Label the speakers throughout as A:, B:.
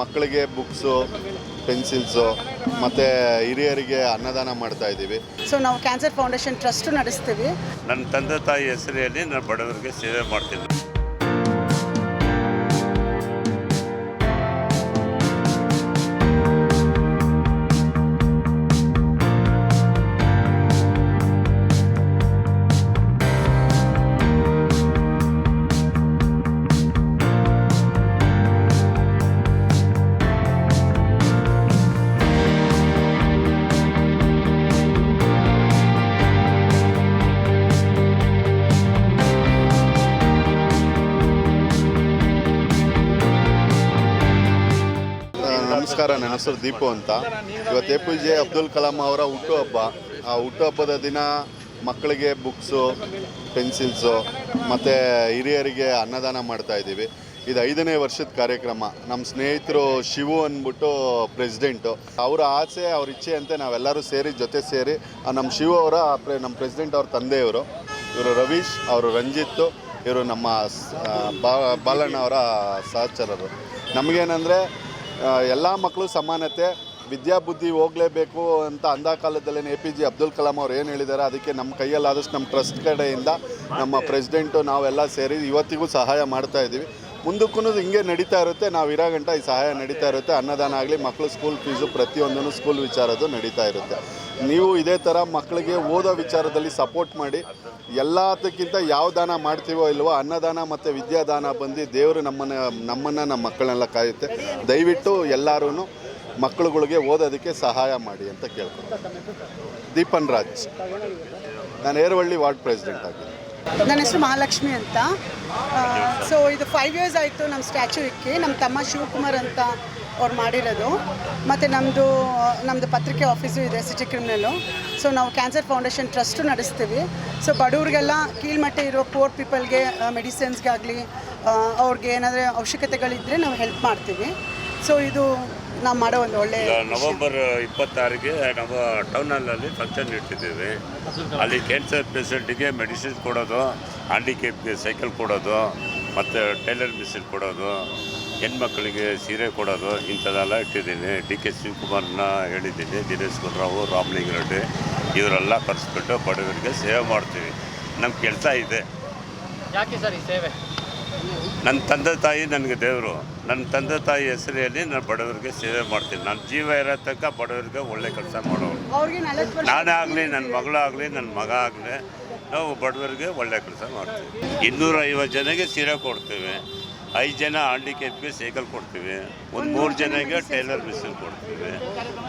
A: ಮಕ್ಕಳಿಗೆ books pencils ಮತ್ತು ಹಿರಿಯರಿಗೆ ಅನ್ನದಾನ ಮಾಡ್ತಾ ಇದ್ದೀವಿ.
B: ಸೊ ನಾವು ಕ್ಯಾನ್ಸರ್ ಫೌಂಡೇಶನ್ ಟ್ರಸ್ಟ್ ನಡೆಸ್ತೀವಿ.
C: ನನ್ನ ತಂದೆ ತಾಯಿ ಹೆಸರಿನಲ್ಲಿ ನಾನು ಬಡವರಿಗೆ ಸೇವೆ ಮಾಡ್ತೀನಿ
A: ನಮಸ್ಕಾರ, ನನ್ನ ಹೆಸರು ದೀಪು ಅಂತ. ಇವತ್ತು A P J Abdul Kalam ಅವರ ಹುಟ್ಟುಹಬ್ಬ ಆ ಹುಟ್ಟುಹಬ್ಬದ ದಿನ ಮಕ್ಕಳಿಗೆ ಬುಕ್ಸು ಪೆನ್ಸಿಲ್ಸು ಮತ್ತು ಹಿರಿಯರಿಗೆ ಅನ್ನದಾನ ಮಾಡ್ತಾ ಇದ್ದೀವಿ. ಇದು ಐದನೇ ವರ್ಷದ ಕಾರ್ಯಕ್ರಮ. ನಮ್ಮ ಸ್ನೇಹಿತರು ಶಿವು ಅಂದ್ಬಿಟ್ಟು ಪ್ರೆಸಿಡೆಂಟು ಅವರ ಆಸೆ, ಅವ್ರ ಇಚ್ಛೆಯಂತೆ ನಾವೆಲ್ಲರೂ ಸೇರಿ, ಜೊತೆ ಸೇರಿ ನಮ್ಮ ಶಿವು ಅವರ ನಮ್ಮ ಪ್ರೆಸಿಡೆಂಟ್ ಅವ್ರ ತಂದೆಯವರು. ಇವರು ರವೀಶ್, ಅವರು ರಂಜಿತ್ತು ಇವರು ನಮ್ಮ ಬಾ- ಬಾಲಣ್ಣ ಅವರ ಸಹಚರರು. ನಮಗೇನೆಂದರೆ ಎಲ್ಲ ಮಕ್ಕಳು ಸಮಾನತೆ ವಿದ್ಯಾಬುದ್ಧಿ ಹೋಗಲೇಬೇಕು ಅಂತ ಅಂದ ಕಾಲದಲ್ಲೇ A P J Abdul Kalam ಅವ್ರು ಏನು ಹೇಳಿದ್ದಾರೆ ಅದಕ್ಕೆ ನಮ್ಮ ಕೈಯಲ್ಲಾದಷ್ಟು ನಮ್ಮ ಟ್ರಸ್ಟ್ ಕಡೆಯಿಂದ ನಮ್ಮ ಪ್ರೆಸಿಡೆಂಟು ನಾವೆಲ್ಲ ಸೇರಿ ಇವತ್ತಿಗೂ ಸಹಾಯ ಮಾಡ್ತಾ ಇದ್ದೀವಿ ಮುಂದಕ್ಕೂ ಹಿಂಗೆ ನಡೀತಾ ಇರುತ್ತೆ. ನಾವು ಇರೋ ಗಂಟ ಈ ಸಹಾಯ ನಡೀತಾ ಇರುತ್ತೆ. ಅನ್ನದಾನ ಆಗಲಿ ಮಕ್ಕಳು ಸ್ಕೂಲ್ ಫೀಸು ಪ್ರತಿಯೊಂದನ್ನು ಸ್ಕೂಲ್ ವಿಚಾರದ್ದು ನಡೀತಾ ಇರುತ್ತೆ. ನೀವು ಇದೇ ಥರ ಮಕ್ಕಳಿಗೆ ಓದೋ ವಿಚಾರದಲ್ಲಿ ಸಪೋರ್ಟ್ ಮಾಡಿ ಎಲ್ಲದಕ್ಕಿಂತ ಯಾವ ದಾನ ಮಾಡ್ತೀವೋ ಇಲ್ವೋ ಅನ್ನದಾನ ಮತ್ತು ವಿದ್ಯಾದಾನ ಬಂದು ದೇವರು ನಮ್ಮನ್ನು ನಮ್ಮನ್ನು, ನಮ್ಮ ಮಕ್ಕಳನ್ನೆಲ್ಲ ಕಾಯುತ್ತೆ. ದಯವಿಟ್ಟು ಎಲ್ಲರೂ ಮಕ್ಕಳುಗಳಿಗೆ ಓದೋದಕ್ಕೆ ಸಹಾಯ ಮಾಡಿ ಅಂತ ಕೇಳ್ಕೊಳ್ತೀನಿ. ದೀಪನ್ ರಾಜ್. ನಾನು ಏರವಳ್ಳಿ ವಾರ್ಡ್ ಪ್ರೆಸಿಡೆಂಟ್ ಆಗಿದ್ದೀನಿ
B: ನನ್ನ ಹೆಸರು ಮಹಾಲಕ್ಷ್ಮಿ ಅಂತ. ಸೊ ಇದು ಫೈವ್ ಇಯರ್ಸ್ ಆಯಿತು ನಮ್ಮ ಸ್ಟ್ಯಾಚು ಇಕ್ಕಿ. ನಮ್ಮ ತಮ್ಮ ಶಿವಕುಮಾರ್ ಅಂತ ಅವ್ರು ಮಾಡಿರೋದು. ಮತ್ತು ನಮ್ಮದು ನಮ್ಮದು ಪತ್ರಿಕೆ ಆಫೀಸು ಇದೆ ಸಿಟಿ ಕ್ರಿಮಿನಲ್ಲು ಸೊ ನಾವು ಕ್ಯಾನ್ಸರ್ ಫೌಂಡೇಶನ್ ಟ್ರಸ್ಟು ನಡೆಸ್ತೀವಿ. ಸೊ ಬಡವ್ರಿಗೆಲ್ಲ ಕೀಳ್ಮಟ್ಟ ಇರೋ ಪೋರ್ ಪೀಪಲ್ಗೆ ಮೆಡಿಸಿನ್ಸ್ಗಾಗಲಿ ಅವ್ರಿಗೆ ಏನಾದರೂ ಅವಶ್ಯಕತೆಗಳಿದ್ದರೆ ನಾವು ಹೆಲ್ಪ್ ಮಾಡ್ತೀವಿ. ಸೊ ಇದು ನಾವು ಮಾಡೋ ಒಂದು ಒಳ್ಳೆ
C: ನವೆಂಬರ್ ಇಪ್ಪತ್ತಾರಿಗೆ ನಾವು ಟೌನಲ್ಲಿ ಫಂಕ್ಷನ್ ಇಟ್ಟಿದ್ದೀವಿ. ಅಲ್ಲಿ ಕ್ಯಾನ್ಸರ್ ಪೇಷಂಟಿಗೆ ಮೆಡಿಸಿನ್ ಕೊಡೋದು ಹ್ಯಾಂಡಿಕ್ಯಾಪ್ಗೆ ಸೈಕಲ್ ಕೊಡೋದು ಮತ್ತು ಟೈಲರ್ ಮಿಷಿನ್ ಕೊಡೋದು ಹೆಣ್ಮಕ್ಳಿಗೆ ಸೀರೆ ಕೊಡೋದು ಇಂಥದ್ದೆಲ್ಲ ಇಟ್ಟಿದ್ದೀನಿ. ಡಿ ಕೆ ಶಿವಕುಮಾರ್ನ ಹೇಳಿದ್ದೀನಿ ದಿನೇಶ್ ಗುಂಡ್ರಾವು ರಾಮಲಿಂಗ ರೆಡ್ಡಿ ಇವರೆಲ್ಲ ಕರೆಸ್ಬಿಟ್ಟು ಬಡವರಿಗೆ ಸೇವೆ ಮಾಡ್ತೀವಿ. ನಮ್ಮ ಕೆಲಸ ಇದೆ.
D: ಯಾಕೆ ಸರ್ ಈ ಸೇವೆ?
C: ನನ್ನ ತಂದೆ ತಾಯಿ ನನಗೆ ದೇವರು. ನನ್ನ ತಂದೆ ತಾಯಿ ಹೆಸರಲ್ಲಿ ನಾನು ಬಡವರಿಗೆ ಸೇವೆ ಮಾಡ್ತೀನಿ. ನನ್ನ ಜೀವ ಇರೋ ತನಕ ಬಡವರಿಗೆ ಒಳ್ಳೆ ಕೆಲಸ ಮಾಡೋರು. ನಾನೇ ಆಗಲಿ ನನ್ನ ಮಗಳಾಗಲಿ ನನ್ನ ಮಗ ಆಗಲಿ ನಾವು ಬಡವರಿಗೆ ಒಳ್ಳೆ ಕೆಲಸ ಮಾಡ್ತೀವಿ. ಇನ್ನೂರೈವತ್ತು ಜನಕ್ಕೆ ಸೀರೆ ಕೊಡ್ತೀವಿ. ಐದು ಜನ ಹ್ಯಾಂಡಿಕ್ಯಾಪ್ಗೆ ಸೈಕಲ್ ಕೊಡ್ತೀವಿ. ಒಂದು ಮೂರು ಜನಕ್ಕೆ ಟೈಲರ್ ಮಿಷಿನ್ ಕೊಡ್ತೀವಿ.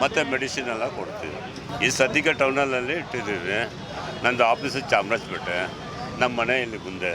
C: ಮತ್ತು ಮೆಡಿಸಿನ್ ಎಲ್ಲ ಕೊಡ್ತೀವಿ. ಈ ಸದ್ಯಕ್ಕೆ ಟೌನಲ್ಲಿ ಇಟ್ಟಿದ್ದೀವಿ. ನಂದು ಆಫೀಸು ಚಾಮರಾಜಪೇಟೆ. ನಮ್ಮ ಮನೆ ಇಲ್ಲಿ ಮುಂದೆ.